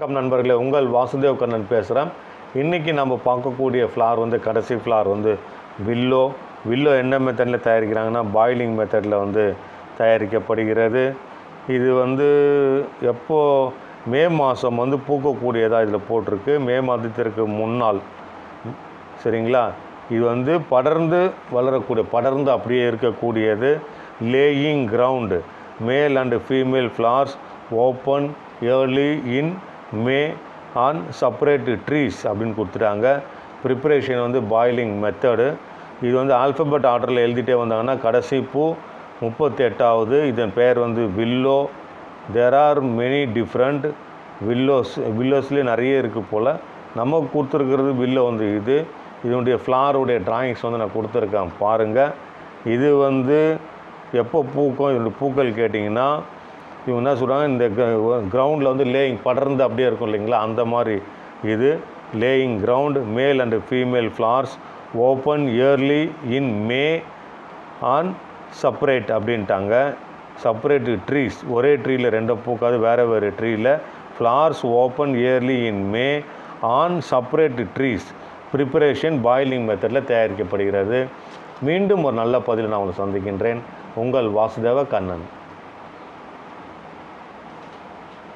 வணக்கம் நண்பர்களே உங்கள் வாசுதேவ் கண்ணன் பேசுகிறேன் இன்றைக்கி நம்ம பார்க்கக்கூடிய ஃப்ளார் வந்து கடைசி ஃப்ளார் வந்து வில்லோ. வில்லோ என்ன மெத்தடில் தயாரிக்கிறாங்கன்னா பாயிலிங் மெத்தடில் வந்து தயாரிக்கப்படுகிறது. இது வந்து எப்போது மே மாதம் வந்து பூக்கக்கூடியதாக இதில் போட்டிருக்கு. மே மாதத்திற்கு முன்னால். சரிங்களா? இது வந்து படர்ந்து வளரக்கூடிய படர்ந்து அப்படியே இருக்கக்கூடியது. Laying ground male and female flowers open early in May on separate trees அப்படின்னு கொடுத்துட்டாங்க. ப்ரிப்பரேஷன் வந்து பாயிலிங் மெத்தடு இது வந்து ஆல்ஃபபெட் ஆர்டரில் எழுதிட்டே வந்தாங்கன்னா கடைசி பூ முப்பத்தெட்டாவது. இதன் பெயர் வந்து willow. There are many different willows வில்லோஸ்லேயே நிறைய இருக்குது போல். நம்ம கொடுத்துருக்கிறது வில்லோ வந்து இது. இதனுடைய ஃப்ளாருடைய டிராயிங்ஸ் வந்து நான் கொடுத்துருக்கேன். பாருங்கள் இது வந்து எப்போ பூக்கும்? இதனுடைய பூக்கள் கேட்டிங்கன்னா இவங்க என்ன சொல்கிறாங்க இந்த கிரவுண்டில் வந்து லேயிங் படர்ந்து அப்படியே இருக்கும் இல்லைங்களா? அந்த மாதிரி. இது laying ground male and female flowers open early in May on separate அப்படின்ட்டாங்க. செப்பரேட் ட்ரீஸ் ஒரே ட்ரீயில் ரெண்டு பூக்காது வேறு வேறு ட்ரீயில் flowers open early in May on separate trees preparation boiling மெத்தடில் தயாரிக்கப்படுகிறது. மீண்டும் ஒரு நல்ல பதில் நான் உங்களை சந்திக்கின்றேன். உங்கள் வாசுதேவ கண்ணன்.